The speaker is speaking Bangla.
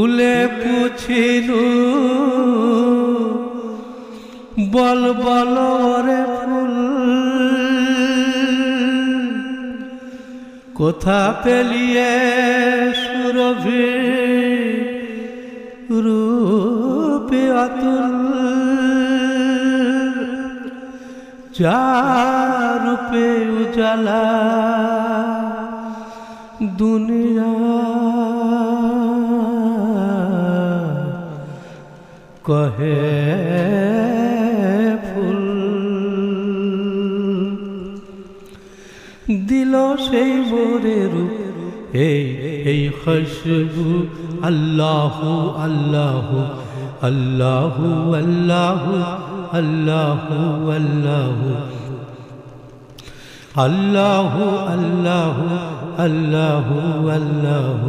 ফুলে পুছিলু। বল বল রে ফুল। কোথা পেলিয়ে সুরভি? রূপে অতুল। যা উজালা দুনিয়া। কহে ফুল দিল সেই মোরে রূপ এই এই খুশবু আল্লাহ আল্লাহ আল্লাহ আল্লাহ আল্লাহ আল্লাহ আল্লাহ আল্লাহ আল্লাহ আল্লাহ